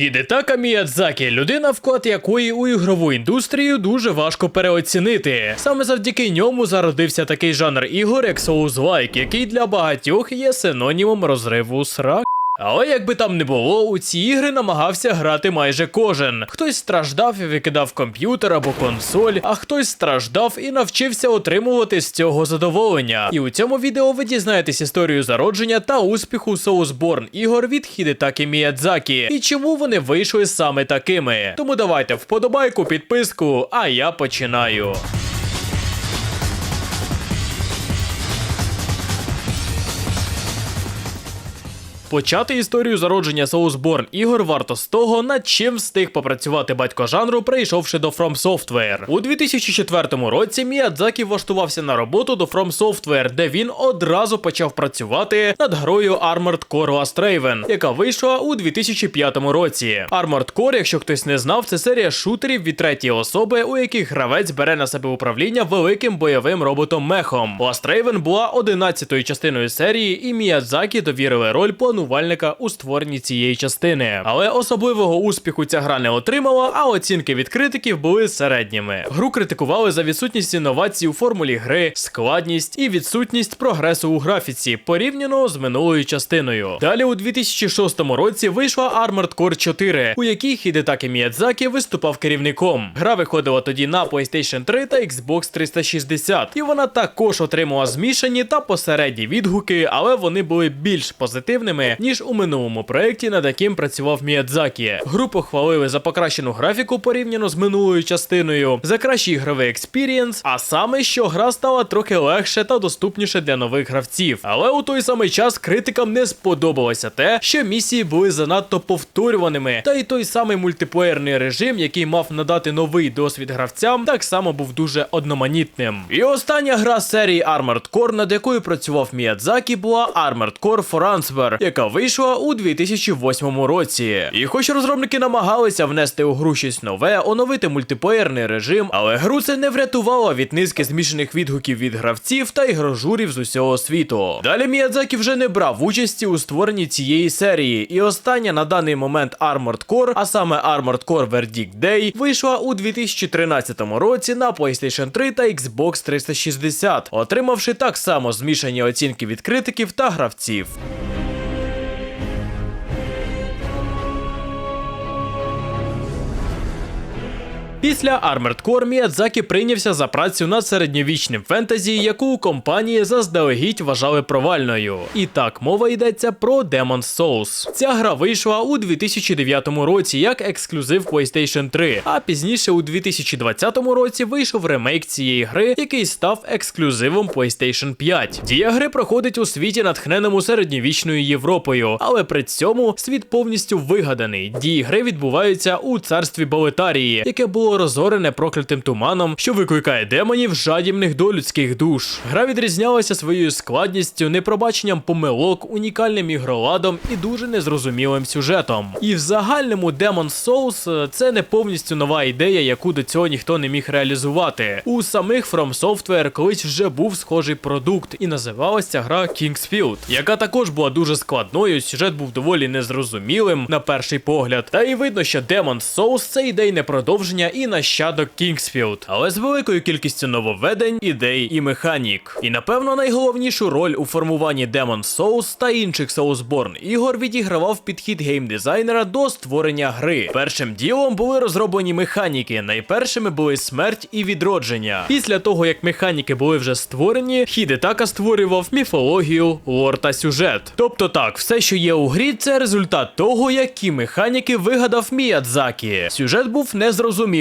Хідетака Міядзакі – людина, вклад якої у ігрову індустрію дуже важко переоцінити. Саме завдяки ньому зародився такий жанр ігор, як Souls-like, який для багатьох є синонімом розриву срак. Але як би там не було, у ці ігри намагався грати майже кожен. Хтось страждав і викидав комп'ютер або консоль, а хтось страждав і навчився отримувати з цього задоволення. І у цьому відео ви дізнаєтесь історію зародження та успіху Soulsborne ігор від Хідетакі Міядзакі і чому вони вийшли саме такими. Тому давайте вподобайку, підписку, а я починаю. Почати історію зародження Soulsborne ігор варто з того, над чим встиг попрацювати батько жанру, прийшовши до From Software. У 2004 році Міядзакі влаштувався на роботу до From Software, де він одразу почав працювати над грою Armored Core Last Raven, яка вийшла у 2005 році. Armored Core, якщо хтось не знав, це серія шутерів від третьої особи, у яких гравець бере на себе управління великим бойовим роботом мехом. Last Raven була 11-ю частиною серії, і Міядзакі довірили роль планувальника у створенні цієї частини. Але особливого успіху ця гра не отримала, а оцінки від критиків були середніми. Гру критикували за відсутність інновацій у формулі гри, складність і відсутність прогресу у графіці, порівняно з минулою частиною. Далі у 2006 році вийшла Armored Core 4, у якій Хідетакі Міядзакі виступав керівником. Гра виходила тоді на PlayStation 3 та Xbox 360, і вона також отримала змішані та посередні відгуки, але вони були більш позитивними ніж у минулому проєкті, над яким працював Міядзакі. Гру похвалили за покращену графіку порівняно з минулою частиною, за кращий ігровий експірієнс, а саме, що гра стала трохи легше та доступніше для нових гравців. Але у той самий час критикам не сподобалося те, що місії були занадто повторюваними, та й той самий мультиплеєрний режим, який мав надати новий досвід гравцям, так само був дуже одноманітним. І остання гра серії Armored Core, над якою працював Міядзакі, була Armored Core for Answer, яка вийшла у 2008 році. І хоч розробники намагалися внести у гру щось нове, оновити мультиплеєрний режим, але гру це не врятувало від низки змішаних відгуків від гравців та ігрожурів з усього світу. Далі Міядзакі вже не брав участі у створенні цієї серії, і остання на даний момент Armored Core, а саме Armored Core Verdict Day, вийшла у 2013 році на PlayStation 3 та Xbox 360, отримавши так само змішані оцінки від критиків та гравців. Після Armored Core Міядзакі прийнявся за працю над середньовічним фентезі, яку у компанії заздалегідь вважали провальною. І так, мова йдеться про Demon's Souls. Ця гра вийшла у 2009 році як ексклюзив PlayStation 3, а пізніше у 2020 році вийшов ремейк цієї гри, який став ексклюзивом PlayStation 5. Дія гри проходить у світі, натхненому середньовічною Європою, але при цьому світ повністю вигаданий. Дії гри відбуваються у царстві Болетарії, яке було розорене проклятим туманом, що викликає демонів жадібних до людських душ. Гра відрізнялася своєю складністю, непробаченням помилок, унікальним ігроладом і дуже незрозумілим сюжетом. І в загальному Demon's Souls – це не повністю нова ідея, яку до цього ніхто не міг реалізувати. У самих From Software колись вже був схожий продукт, і називалася гра Kingsfield, яка також була дуже складною. Сюжет був доволі незрозумілим на перший погляд. Та і видно, що Demon's Souls це ідейне продовження і нащадок Kingsfield, але з великою кількістю нововведень, ідей і механік. І напевно найголовнішу роль у формуванні Demon's Souls та інших Soulsborne ігор відігравав підхід геймдизайнера до створення гри. Першим ділом були розроблені механіки. Найпершими були смерть і відродження. Після того, як механіки були вже створені, Хідетака створював міфологію, лор та сюжет. Тобто так, все, що є у грі, це результат того, які механіки вигадав Міядзакі. Сюжет був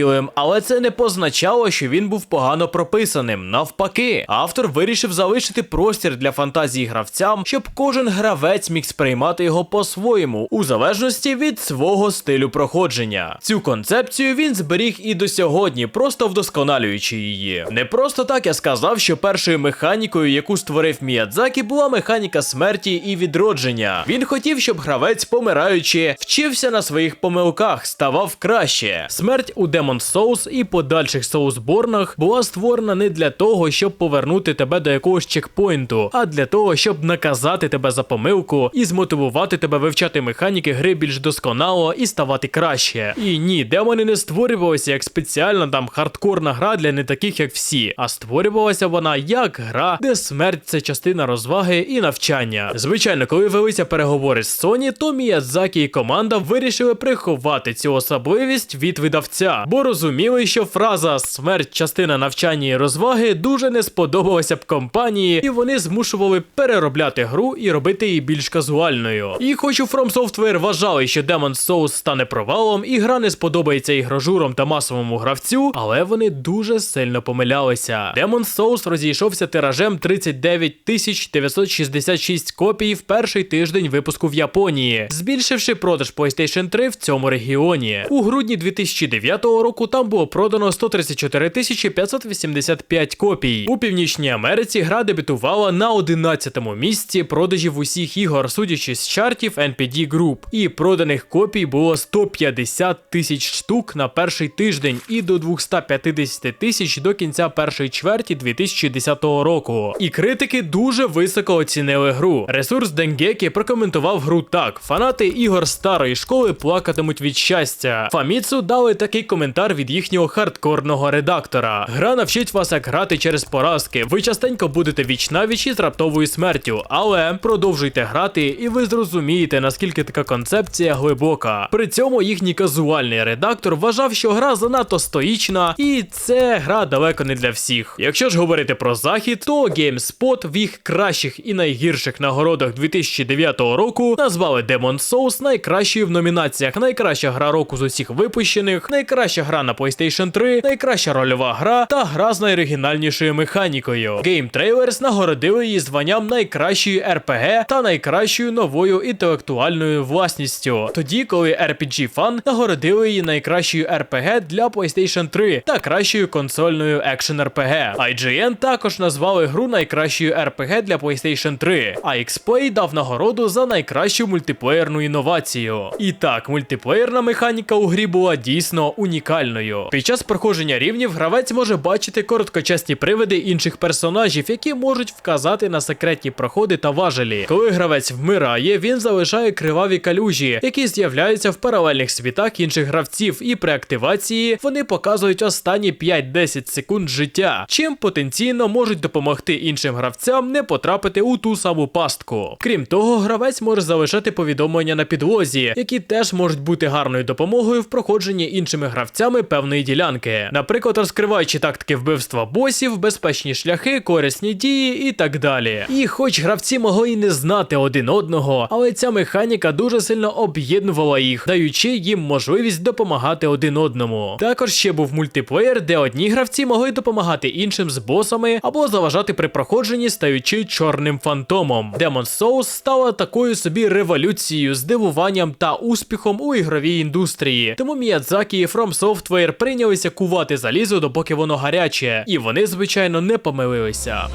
незрозумілим, але це не позначало, що він був погано прописаним. Навпаки, автор вирішив залишити простір для фантазії гравцям, щоб кожен гравець міг сприймати його по-своєму, у залежності від свого стилю проходження. Цю концепцію він зберіг і до сьогодні, просто вдосконалюючи її. Не просто так я сказав, що першою механікою, яку створив Міядзакі, була механіка смерті і відродження. Він хотів, щоб гравець, помираючи, вчився на своїх помилках, ставав краще. Смерть у Demon's Demon's Souls і подальших Soulsborne була створена не для того, щоб повернути тебе до якогось чекпоінту, а для того, щоб наказати тебе за помилку і змотивувати тебе вивчати механіки гри більш досконало і ставати краще. І ні, демони не створювалися як спеціальна там хардкорна гра для не таких, як всі, а створювалася вона як гра, де смерть це частина розваги і навчання. Звичайно, коли велися переговори з Sony, то Міядзакі і команда вирішили приховати цю особливість від видавця, бо розуміли, що фраза смерть частина навчання і розваги дуже не сподобалася б компанії, і вони змушували переробляти гру і робити її більш казуальною. І хоч у From Software вважали, що Demon's Souls стане провалом, і гра не сподобається ігрожурам та масовому гравцю, але вони дуже сильно помилялися. Demon's Souls розійшовся тиражем 39 тисяч 966 копій в перший тиждень випуску в Японії, збільшивши продаж PlayStation 3 в цьому регіоні. У грудні 2009 року там було продано 134 тисячі 585 копій. У Північній Америці гра дебютувала на 11-му місці продажів усіх ігор, судячи з чартів NPD Group. І проданих копій було 150 тисяч штук на перший тиждень і до 250 тисяч до кінця першої чверті 2010 року. І критики дуже високо оцінили гру. Ресурс Денгекі прокоментував гру так: фанати ігор старої школи плакатимуть від щастя. Фаміцу дали такий коментар від їхнього хардкорного редактора. Гра навчить вас як грати через поразки. Ви частенько будете віч навіч із раптовою смертю, але продовжуйте грати, і ви зрозумієте, наскільки така концепція глибока. При цьому їхній казуальний редактор вважав, що гра занадто стоїчна, і це гра далеко не для всіх. Якщо ж говорити про захід, то GameSpot в їх кращих і найгірших нагородах 2009 року назвали Demon's Souls найкращою в номінаціях Найкраща гра року з усіх випущених, найкраща гра на PlayStation 3, найкраща рольова гра та гра з найоригінальнішою механікою. Game Trailers нагородили її званням найкращої RPG та найкращою новою інтелектуальною власністю. Тоді, коли RPG Fan нагородили її найкращою RPG для PlayStation 3 та кращою консольною екшен RPG. IGN також назвали гру найкращою RPG для PlayStation 3, а XPlay дав нагороду за найкращу мультиплеєрну інновацію. І так, мультиплеєрна механіка у грі була дійсно унікальною. Під час проходження рівнів гравець може бачити короткочасні привиди інших персонажів, які можуть вказати на секретні проходи та важелі. Коли гравець вмирає, він залишає криваві калюжі, які з'являються в паралельних світах інших гравців, і при активації вони показують останні 5-10 секунд життя, чим потенційно можуть допомогти іншим гравцям не потрапити у ту саму пастку. Крім того, гравець може залишати повідомлення на підлозі, які теж можуть бути гарною допомогою в проходженні іншими гравцями певної ділянки, наприклад, розкриваючи тактики вбивства босів, безпечні шляхи, корисні дії і так далі. І хоч гравці могли й не знати один одного, але ця механіка дуже сильно об'єднувала їх, даючи їм можливість допомагати один одному. Також ще був мультиплеєр, де одні гравці могли допомагати іншим з босами або заважати при проходженні, стаючи чорним фантомом. Demon's Souls стала такою собі революцією, здивуванням та успіхом у ігровій індустрії. Тому Міядзакі і From Software прийнялися кувати залізо, допоки воно гаряче, і вони, звичайно, не помилилися.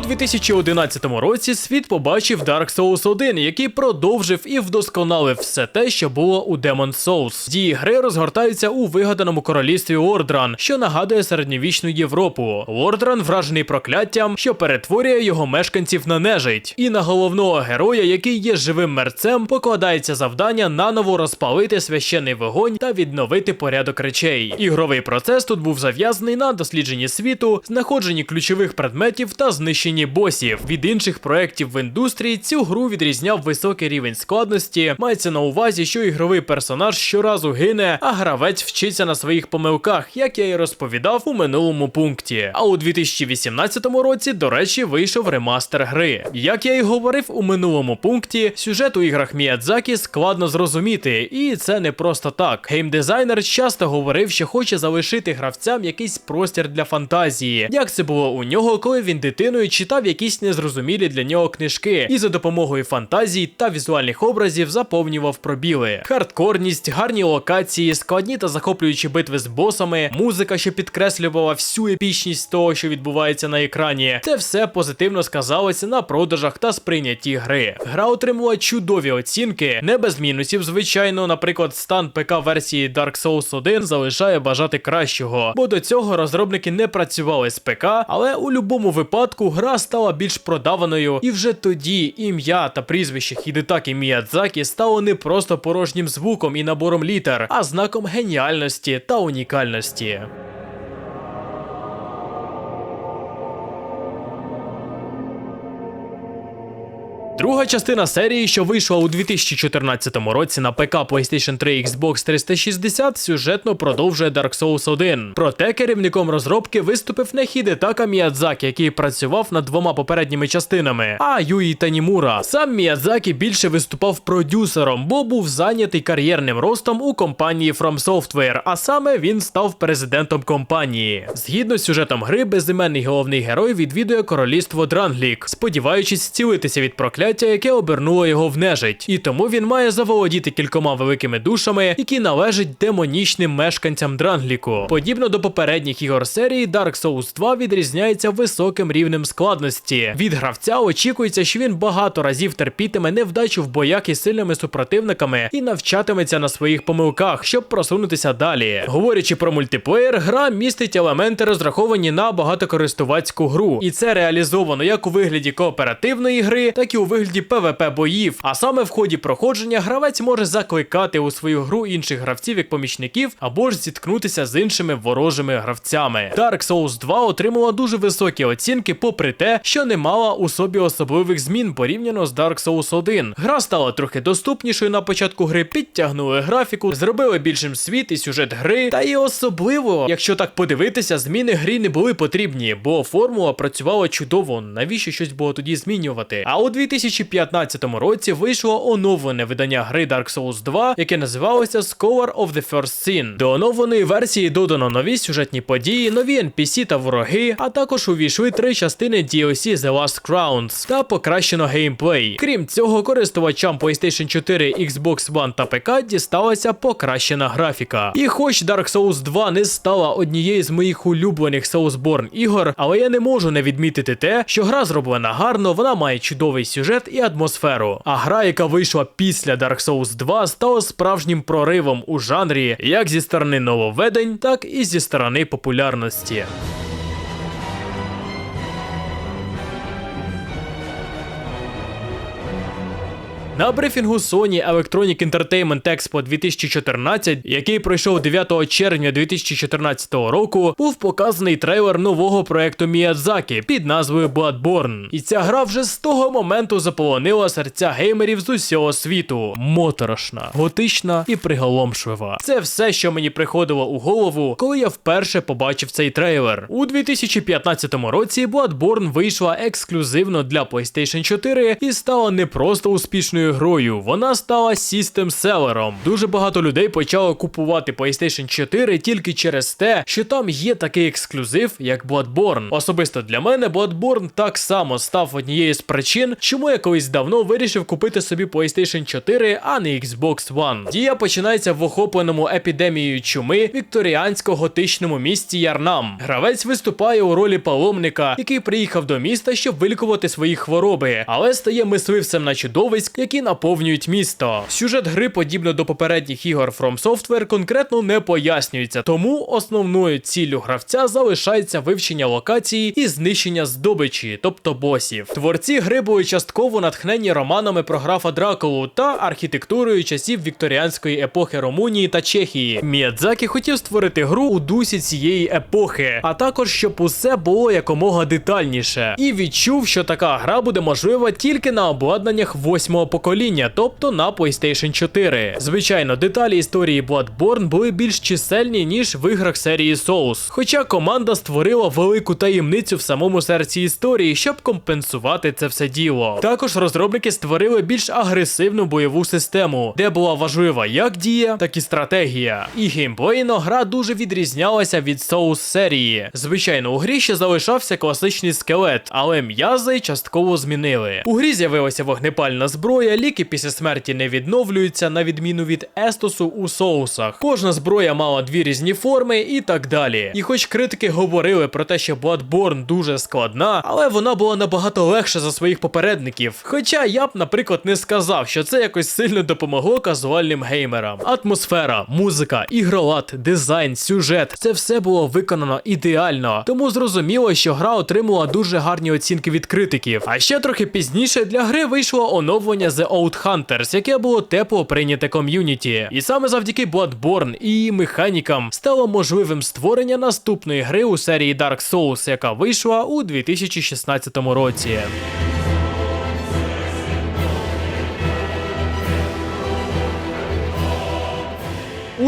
У 2011 році світ побачив Dark Souls 1, який продовжив і вдосконалив все те, що було у Demon's Souls. Дії гри розгортаються у вигаданому королівстві Ордран, що нагадує середньовічну Європу. Ордран вражений прокляттям, що перетворює його мешканців на нежить. І на головного героя, який є живим мерцем, покладається завдання наново розпалити священний вогонь та відновити порядок речей. Ігровий процес тут був зав'язаний на дослідженні світу, знаходженні ключових предметів та знищенні босів. Від інших проєктів в індустрії цю гру відрізняв високий рівень складності. Мається на увазі, що ігровий персонаж щоразу гине, а гравець вчиться на своїх помилках, як я і розповідав у минулому пункті. А у 2018 році, до речі, вийшов ремастер гри. Як я і говорив у минулому пункті, сюжет у іграх Міядзакі складно зрозуміти, і це не просто так. Геймдизайнер часто говорив, що хоче залишити гравцям якийсь простір для фантазії, як це було у нього, коли він дитиною читав якісь незрозумілі для нього книжки і за допомогою фантазій та візуальних образів заповнював пробіли. Хардкорність, гарні локації, складні та захоплюючі битви з босами, музика, що підкреслювала всю епічність того, що відбувається на екрані. Це все позитивно сказалося на продажах та сприйнятті гри. Гра отримала чудові оцінки, не без мінусів, звичайно. Наприклад, стан ПК версії Dark Souls 1 залишає бажати кращого, бо до цього розробники не працювали з ПК, але у будь-якому випадку гра стала більш продаваною, і вже тоді ім'я та прізвище Хідетакі Міядзакі стало не просто порожнім звуком і набором літер, а знаком геніальності та унікальності. Друга частина серії, що вийшла у 2014 році на ПК PlayStation 3 Xbox 360, сюжетно продовжує Dark Souls 1. Проте керівником розробки виступив не Хідетака Міядзакі, який працював над двома попередніми частинами, а Юї Танімура. Сам Міядзакі більше виступав продюсером, бо був зайнятий кар'єрним ростом у компанії From Software, а саме він став президентом компанії. Згідно з сюжетом гри, безіменний головний герой відвідує королівство Дранглік, сподіваючись зцілитися від прокляття, яке обернуло його в нежить. І тому він має заволодіти кількома великими душами, які належать демонічним мешканцям Дрангліку. Подібно до попередніх ігор серії, Dark Souls 2 відрізняється високим рівнем складності. Від гравця очікується, що він багато разів терпітиме невдачу в боях із сильними супротивниками і навчатиметься на своїх помилках, щоб просунутися далі. Говорячи про мультиплеєр, гра містить елементи, розраховані на багатокористувацьку гру, і це реалізовано як у вигляді кооперативної гри, так і у вигляді PvP боїв. А саме в ході проходження гравець може закликати у свою гру інших гравців як помічників або ж зіткнутися з іншими ворожими гравцями. Dark Souls 2 отримала дуже високі оцінки, попри те, що не мала у собі особливих змін порівняно з Dark Souls 1. Гра стала трохи доступнішою на початку гри, підтягнули графіку, зробили більшим світ і сюжет гри. Та і особливо, якщо так подивитися, зміни грі не були потрібні, бо формула працювала чудово. Навіщо щось було тоді змінювати? А у 2015 році вийшло оновлене видання гри Dark Souls 2, яке називалося Scholar of the First Sin. До оновленої версії додано нові сюжетні події, нові NPC та вороги, а також увійшли три частини DLC The Last Crowns та покращено геймплей. Крім цього, користувачам PlayStation 4, Xbox One та ПК дісталася покращена графіка. І хоч Dark Souls 2 не стала однією з моїх улюблених Soulsborne ігор, але я не можу не відмітити те, що гра зроблена гарно, вона має чудовий сюжет і атмосферу. А гра, яка вийшла після Dark Souls 2, стала справжнім проривом у жанрі як зі сторони нововведень, так і зі сторони популярності. На брифінгу Sony Electronic Entertainment Expo 2014, який пройшов 9 червня 2014 року, був показаний трейлер нового проекту Міядзакі під назвою Bloodborne. І ця гра вже з того моменту заполонила серця геймерів з усього світу. Моторошна, готична і приголомшлива. Це все, що мені приходило у голову, коли я вперше побачив цей трейлер. У 2015 році Bloodborne вийшла ексклюзивно для PlayStation 4 і стала не просто успішною грою, вона стала систем-селером. Дуже багато людей почало купувати PlayStation 4 тільки через те, що там є такий ексклюзив, як Bloodborne. Особисто для мене Bloodborne так само став однією з причин, чому я колись давно вирішив купити собі PlayStation 4, а не Xbox One. Дія починається в охопленому епідемією чуми вікторіансько-готичному місті Ярнам. Гравець виступає у ролі паломника, який приїхав до міста, щоб вилікувати свої хвороби, але стає мисливцем на чудовиськ, які наповнюють місто. Сюжет гри, подібно до попередніх ігор From Software, конкретно не пояснюється, тому основною ціллю гравця залишається вивчення локації і знищення здобичі, тобто босів. Творці гри були частково натхнені романами про графа Дракулу та архітектурою часів вікторіанської епохи Румунії та Чехії. Міядзакі хотів створити гру у дусі цієї епохи, а також щоб усе було якомога детальніше. І відчув, що така гра буде можлива тільки на обладнаннях восьмого покоління покоління, тобто на PlayStation 4. Звичайно, деталі історії Bloodborne були більш чисельні, ніж в іграх серії Souls. Хоча команда створила велику таємницю в самому серці історії, щоб компенсувати це все діло. Також розробники створили більш агресивну бойову систему, де була важлива як дія, так і стратегія. І геймплейно гра дуже відрізнялася від Souls серії. Звичайно, у грі ще залишався класичний скелет, але м'язи частково змінили. У грі з'явилася вогнепальна зброя, ліки після смерті не відновлюються, на відміну від Естосу у соусах. Кожна зброя мала дві різні форми і так далі. І хоч критики говорили про те, що Bloodborne дуже складна, але вона була набагато легша за своїх попередників. Хоча я б, наприклад, не сказав, що це якось сильно допомогло казуальним геймерам. Атмосфера, музика, ігролад, дизайн, сюжет це все було виконано ідеально. Тому зрозуміло, що гра отримала дуже гарні оцінки від критиків. А ще трохи пізніше для гри вийшло оновлення The Old яке було тепло прийняте ком'юніті. І саме завдяки Bloodborne і її механікам стало можливим створення наступної гри у серії Dark Souls, яка вийшла у 2016 році.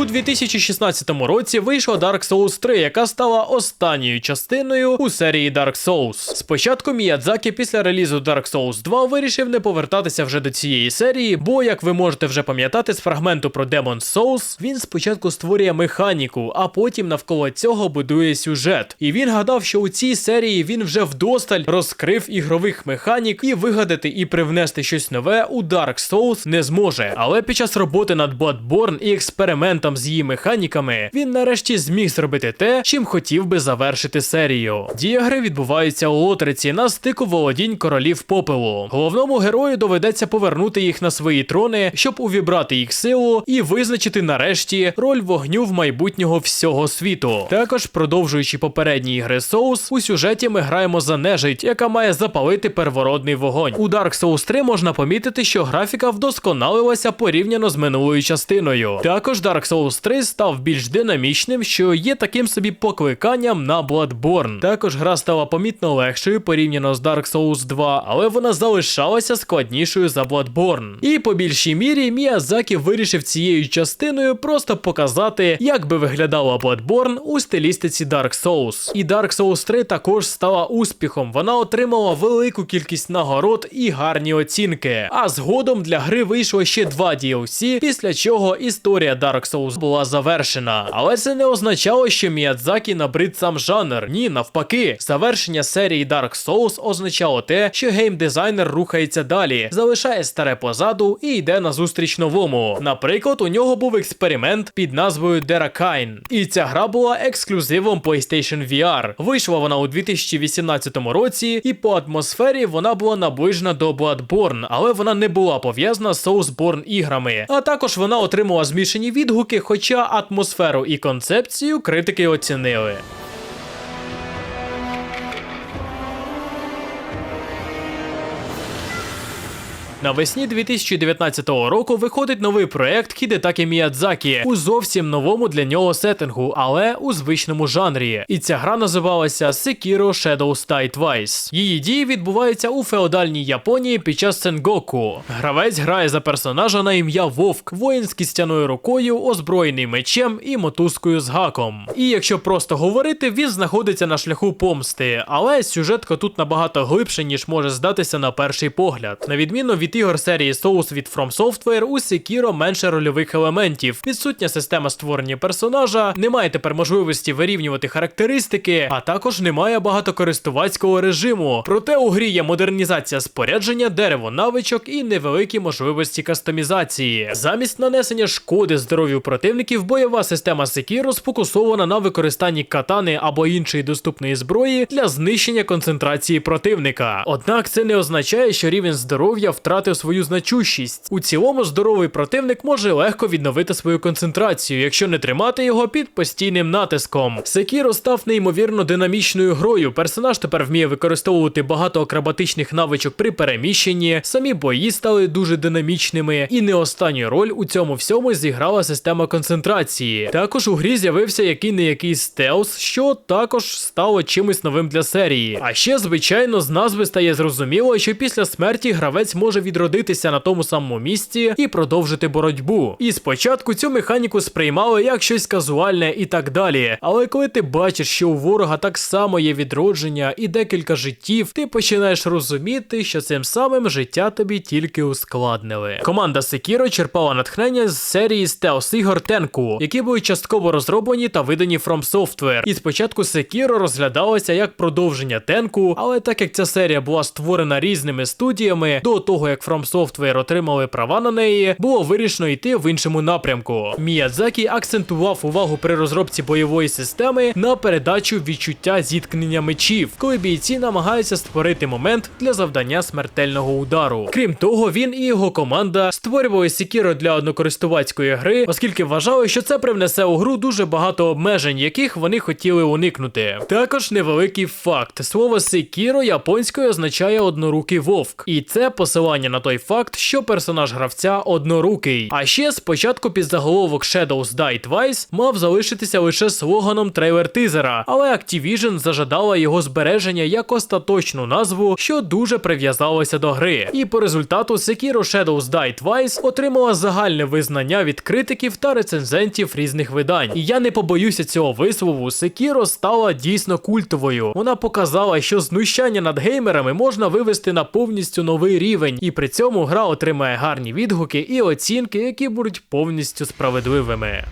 У 2016 році вийшла Dark Souls 3, яка стала останньою частиною у серії Dark Souls. Спочатку Міядзакі після релізу Dark Souls 2 вирішив не повертатися вже до цієї серії, бо, як ви можете вже пам'ятати з фрагменту про Demon's Souls, він спочатку створює механіку, а потім навколо цього будує сюжет. І він гадав, що у цій серії він вже вдосталь розкрив ігрових механік і вигадати і привнести щось нове у Dark Souls не зможе. Але під час роботи над Bloodborne і експериментом з її механіками, він нарешті зміг зробити те, чим хотів би завершити серію. Дія гри відбувається у Лотриці на стику володінь королів попелу. Головному герою доведеться повернути їх на свої трони, щоб увібрати їх силу і визначити нарешті роль вогню в майбутнього всього світу. Також, продовжуючи попередні ігри Souls, у сюжеті ми граємо за нежить, яка має запалити первородний вогонь. У Dark Souls 3 можна помітити, що графіка вдосконалилася порівняно з минулою частиною. Також Dark Souls 3 став більш динамічним, що є таким собі покликанням на Bloodborne. Також гра стала помітно легшою порівняно з Dark Souls 2, але вона залишалася складнішою за Bloodborne. І по більшій мірі Міязакі вирішив цією частиною просто показати, як би виглядала Bloodborne у стилістиці Dark Souls. І Dark Souls 3 також стала успіхом. Вона отримала велику кількість нагород і гарні оцінки. А згодом для гри вийшло ще два DLC, після чого історія Dark Souls була завершена. Але це не означало, що Міядзакі набрид сам жанр. Ні, навпаки, завершення серії Dark Souls означало те, що геймдизайнер рухається далі, залишає старе позаду і йде на зустріч новому. Наприклад, у нього був експеримент під назвою Derakine. І ця гра була ексклюзивом PlayStation VR. Вийшла вона у 2018 році, і по атмосфері вона була наближена до Bloodborne, але вона не була пов'язана з Soulsborne іграми. А також вона отримала змішані відгуки, хоча атмосферу і концепцію критики оцінили. Навесні 2019 року виходить новий проект Хідетакі Міядзакі у зовсім новому для нього сеттингу, але у звичному жанрі. І ця гра називалася Sekiro Shadows Die Twice. Її дії відбуваються у феодальній Японії під час Сенгоку. Гравець грає за персонажа на ім'я Вовк, воїн з кістяною рукою, озброєний мечем і мотузкою з гаком. І якщо просто говорити, він знаходиться на шляху помсти, але сюжетка тут набагато глибше, ніж може здатися на перший погляд. На відміну від ігор серії Souls від From Software, у Sekiro менше рольових елементів, відсутня система створення персонажа, немає тепер можливості вирівнювати характеристики, а також немає багатокористувацького режиму. Проте у грі є модернізація спорядження, дерево навичок і невеликі можливості кастомізації. Замість нанесення шкоди здоров'ю противників, бойова система Sekiro сфокусована на використанні катани або іншої доступної зброї для знищення концентрації противника. Однак це не означає, що рівень здоров'я втратив свою значущість. У цілому здоровий противник може легко відновити свою концентрацію, якщо не тримати його під постійним натиском. Секіро став неймовірно динамічною грою. Персонаж тепер вміє використовувати багато акробатичних навичок при переміщенні, самі бої стали дуже динамічними, і не останню роль у цьому всьому зіграла система концентрації. Також у грі з'явився який не який стелс, що також стало чимось новим для серії. А ще, звичайно, з назви стає зрозуміло, що після смерті гравець може відродитися на тому самому місці і продовжити боротьбу. І спочатку цю механіку сприймали як щось казуальне і так далі. Але коли ти бачиш, що у ворога так само є відродження і декілька життів, ти починаєш розуміти, що цим самим життя тобі тільки ускладнили. Команда Sekiro черпала натхнення з серії стелс ігор Тенку, які були частково розроблені та видані From Software. І спочатку Sekiro розглядалася як продовження Тенку, але так як ця серія була створена різними студіями, до того як From Software отримали права на неї, було вирішено йти в іншому напрямку. Міядзакі акцентував увагу при розробці бойової системи на передачу відчуття зіткнення мечів, коли бійці намагаються створити момент для завдання смертельного удару. Крім того, він і його команда створювали Sekiro для однокористувацької гри, оскільки вважали, що це привнесе у гру дуже багато обмежень, яких вони хотіли уникнути. Також невеликий факт: слово Sekiro японською означає однорукий вовк, і це посилання на той факт, що персонаж гравця однорукий. А ще спочатку під заголовок Shadows Die Twice мав залишитися лише слоганом трейлер тизера, але Activision зажадала його збереження як остаточну назву, що дуже прив'язалося до гри. І по результату Sekiro Shadows Die Twice отримала загальне визнання від критиків та рецензентів різних видань. І я не побоюся цього вислову. Sekiro стала дійсно культовою. Вона показала, що знущання над геймерами можна вивести на повністю новий рівень, і при цьому гра отримає гарні відгуки і оцінки, які будуть повністю справедливими.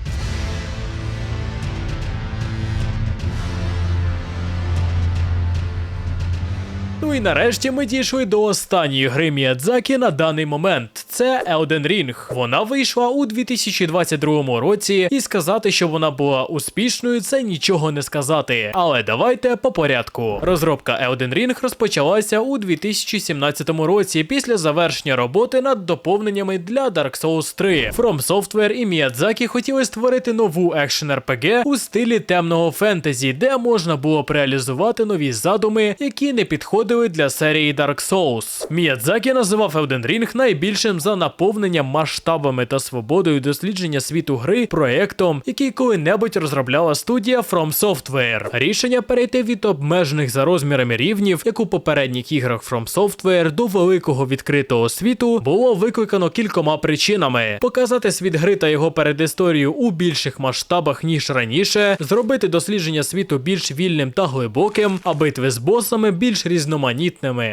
Ну і нарешті ми дійшли до останньої гри Міядзакі на даний момент. Це Elden Ring. Вона вийшла у 2022 році, і сказати, що вона була успішною, це нічого не сказати. Але давайте по порядку. Розробка Elden Ring розпочалася у 2017 році після завершення роботи над доповненнями для Dark Souls 3. From Software і Міядзакі хотіли створити нову екшен RPG у стилі темного фентезі, де можна було б реалізувати нові задуми, які не підходили для серії Dark Souls. Міядзакі називав Elden Ring найбільшим за наповненням масштабами та свободою дослідження світу гри проектом, який коли-небудь розробляла студія From Software. Рішення перейти від обмежених за розмірами рівнів, як у попередніх іграх From Software, до великого відкритого світу було викликано кількома причинами: показати світ гри та його передісторію у більших масштабах ніж раніше, зробити дослідження світу більш вільним та глибоким, а битви з босами більш різноманітними.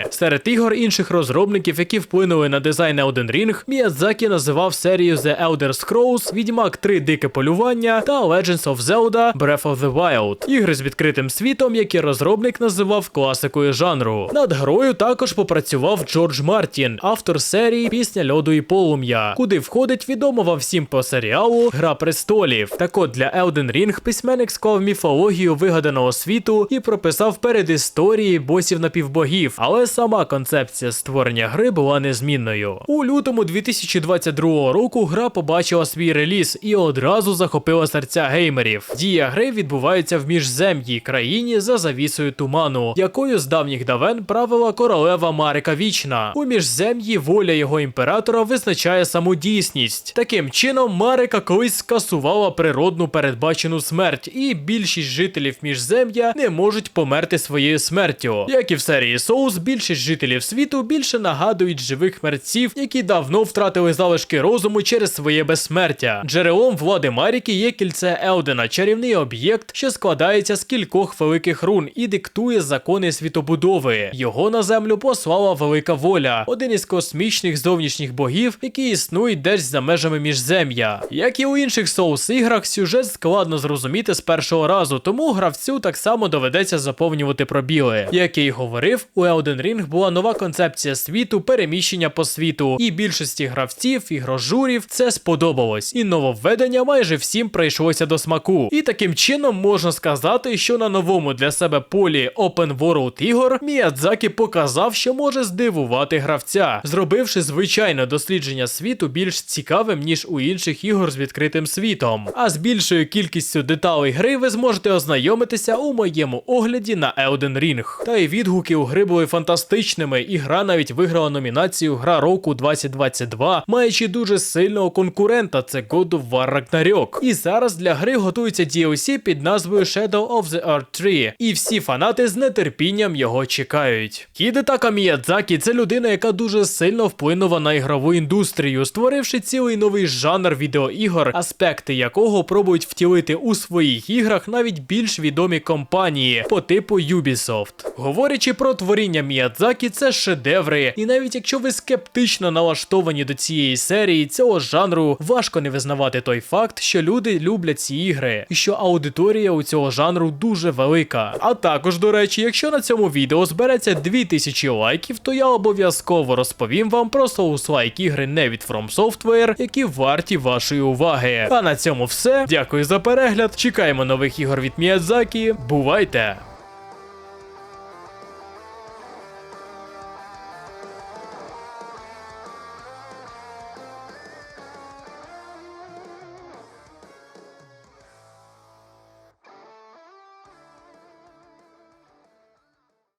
Серед ігор інших розробників, які вплинули на дизайн Elden Ring, Міядзакі називав серію The Elder Scrolls, Відьмак 3 Дике полювання та Legends of Zelda Breath of the Wild. Ігри з відкритим світом, які розробник називав класикою жанру. Над грою також попрацював Джордж Мартін, автор серії Пісня льоду і полум'я, куди входить відомого всім по серіалу Гра престолів. Так от для Elden Ring письменник склав міфологію вигаданого світу і прописав передісторії босів напівбогів, але сама концепція створення гри була незмінною. У лютому 2022 року гра побачила свій реліз і одразу захопила серця геймерів. Дія гри відбувається в міжземній країні за завісою туману, якою з давніх давен правила королева Марика Вічна. У міжзем'ї воля його імператора визначає саму дійсність. Таким чином, Марика колись скасувала природну передбачену смерть, і більшість жителів міжзем'я не можуть померти своєю смертю. Як і в серії Souls, більшість жителів світу більше нагадують живих мерців, які давно втратили залишки розуму через своє безсмертя. Джерелом влади Маріки є кільце Елдена, чарівний об'єкт, що складається з кількох великих рун і диктує закони світобудови. Його на землю послала велика воля, один із космічних зовнішніх богів, які існують десь за межами міжзем'я. Як і у інших Souls іграх, сюжет складно зрозуміти з першого разу, тому гравцю так само доведеться заповнювати пробіли. Як я й говорив, у Elden Ring була нова концепція світу, переміщення по світу, і більшості гравців і грожурів це сподобалось. І нововведення майже всім прийшлося до смаку. І таким чином можна сказати, що на новому для себе полі Open World ігор Міядзакі показав, що може здивувати гравця, зробивши звичайне дослідження світу більш цікавим, ніж у інших ігор з відкритим світом. А з більшою кількістю деталей гри ви зможете ознайомитися у моєму огляді на Elden Ring. Та й відгуки у гри були фантастичними, і гра навіть виграла номінацію Гра року 2022, маючи дуже сильного конкурента, це God of War Ragnarok. І зараз для гри готується DLC під назвою Shadow of the Earth 3, і всі фанати з нетерпінням його чекають. Хідетака Міядзакі це людина, яка дуже сильно вплинула на ігрову індустрію, створивши цілий новий жанр відеоігор, аспекти якого пробують втілити у своїх іграх навіть більш відомі компанії по типу Ubisoft. Говорячи про творіння Міядзакі, це шедеври, і навіть якщо ви скептично налаштовані до цієї серії цього жанру, важко не визнавати той факт, що люди люблять ці ігри, і що аудиторія у цього жанру дуже велика. А також, до речі, якщо на цьому відео збереться 2000 лайків, то я обов'язково розповім вам про соус-лайк ігри не від From Software, які варті вашої уваги. А на цьому все. Дякую за перегляд. Чекаємо нових ігор від Міядзакі. Бувайте!